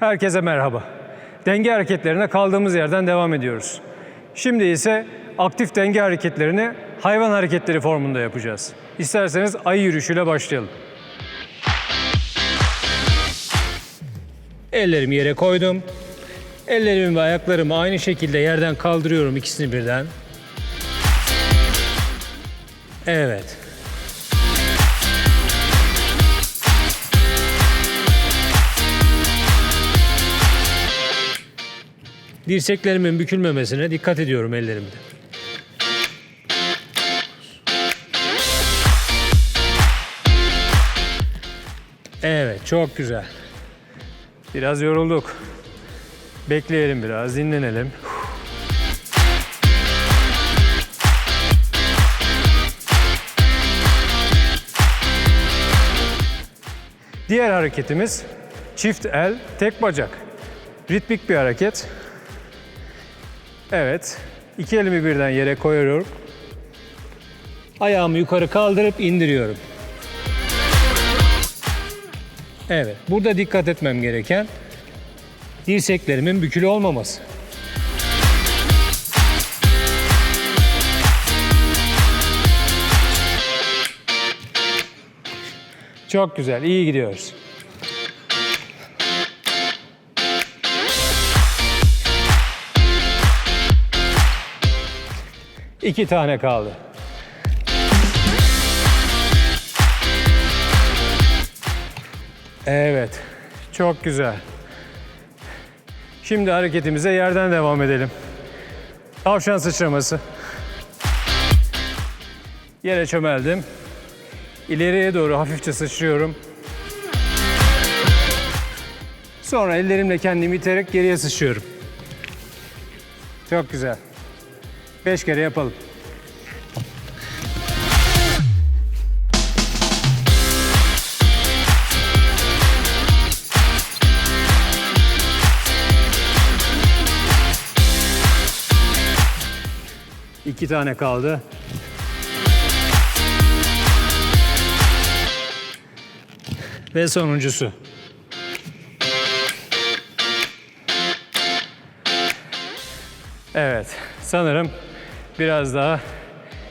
Herkese merhaba. Denge hareketlerine kaldığımız yerden devam ediyoruz. Şimdi ise aktif denge hareketlerini hayvan hareketleri formunda yapacağız. İsterseniz ay yürüyüşüyle başlayalım. Ellerimi yere koydum. Ellerimi ve ayaklarımı aynı şekilde yerden kaldırıyorum ikisini birden. Evet. Dirseklerimin bükülmemesine dikkat ediyorum ellerimde. Evet, çok güzel. Biraz yorulduk. Bekleyelim biraz, dinlenelim. Diğer hareketimiz çift el, tek bacak. Ritmik bir hareket. Evet. iki elimi birden yere koyuyorum. Ayağımı yukarı kaldırıp indiriyorum. Evet. Burada dikkat etmem gereken dirseklerimin bükülü olmaması. Çok güzel. iyi gidiyoruz. İki tane kaldı. Evet. Çok güzel. Şimdi hareketimize yerden devam edelim. Tavşan sıçraması. Yere çömeldim. İleriye doğru hafifçe sıçrıyorum. Sonra ellerimle kendimi iterek geriye sıçıyorum. Çok güzel. Beş kere yapalım. İki tane kaldı. Ve sonuncusu. Evet, sanırım biraz daha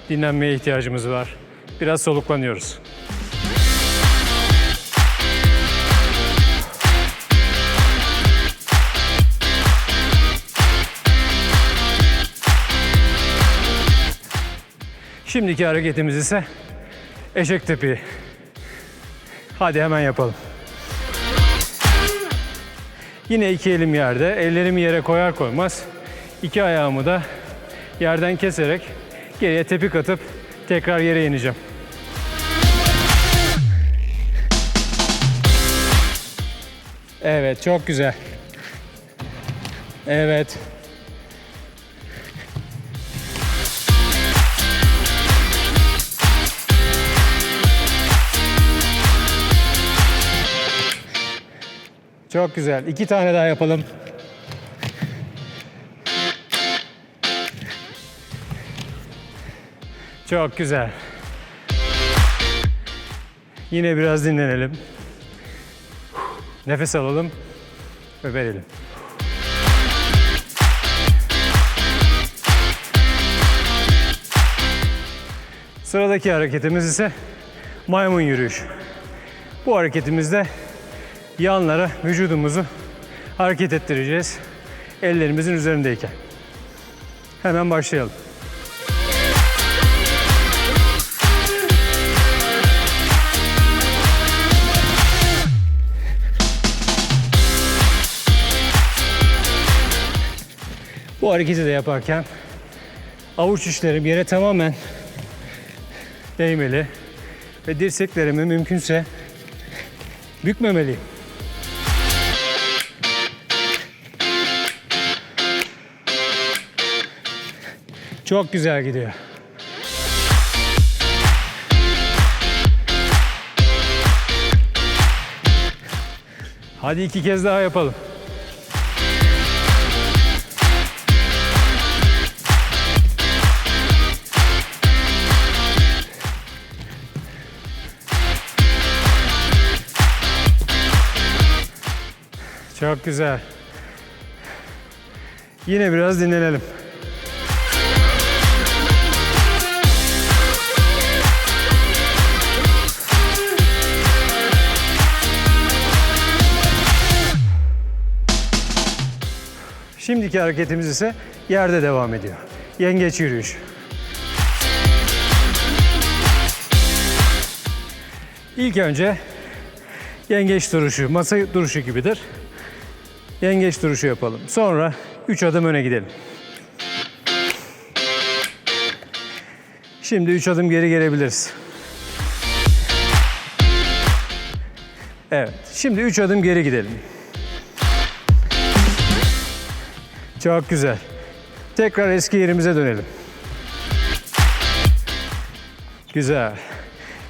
dinlenmeye ihtiyacımız var. Biraz soluklanıyoruz. Şimdiki hareketimiz ise eşek tepiği. Hadi hemen yapalım. Yine iki elim yerde. Ellerimi yere koyar koymaz iki ayağımı da yerden keserek geriye tepik atıp tekrar yere ineceğim. Evet, çok güzel. Evet. Çok güzel. İki tane daha yapalım. Çok güzel. Yine biraz dinlenelim. Nefes alalım ve verelim. Sıradaki hareketimiz ise maymun yürüyüş. Bu hareketimizde yanlara vücudumuzu hareket ettireceğiz. Ellerimizin üzerindeyken. Hemen başlayalım. Bu hareketi de yaparken avuç içlerim yere tamamen değmeli ve dirseklerimi mümkünse bükmemeliyim. Çok güzel gidiyor. Hadi iki kez daha yapalım. Çok güzel. Yine biraz dinlenelim. Şimdiki hareketimiz ise yerde devam ediyor. Yengeç yürüyüş. İlk önce yengeç duruşu, masa duruşu gibidir. Yengeç duruşu yapalım. Sonra 3 adım öne gidelim. Şimdi 3 adım geri gelebiliriz. Evet. Şimdi 3 adım geri gidelim. Çok güzel. Tekrar eski yerimize dönelim. Güzel.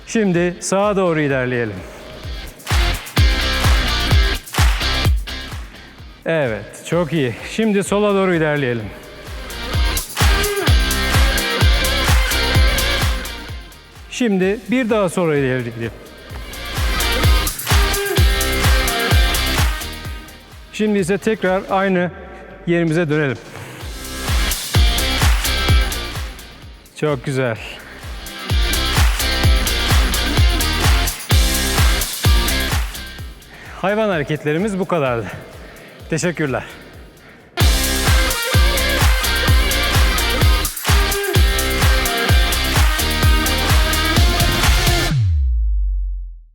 Şimdi sağa doğru ilerleyelim. Evet, çok iyi. Şimdi sola doğru ilerleyelim. Şimdi bir daha sonra ilerleyelim. Şimdi ise tekrar aynı yerimize dönelim. Çok güzel. Hayvan hareketlerimiz bu kadardı. Teşekkürler.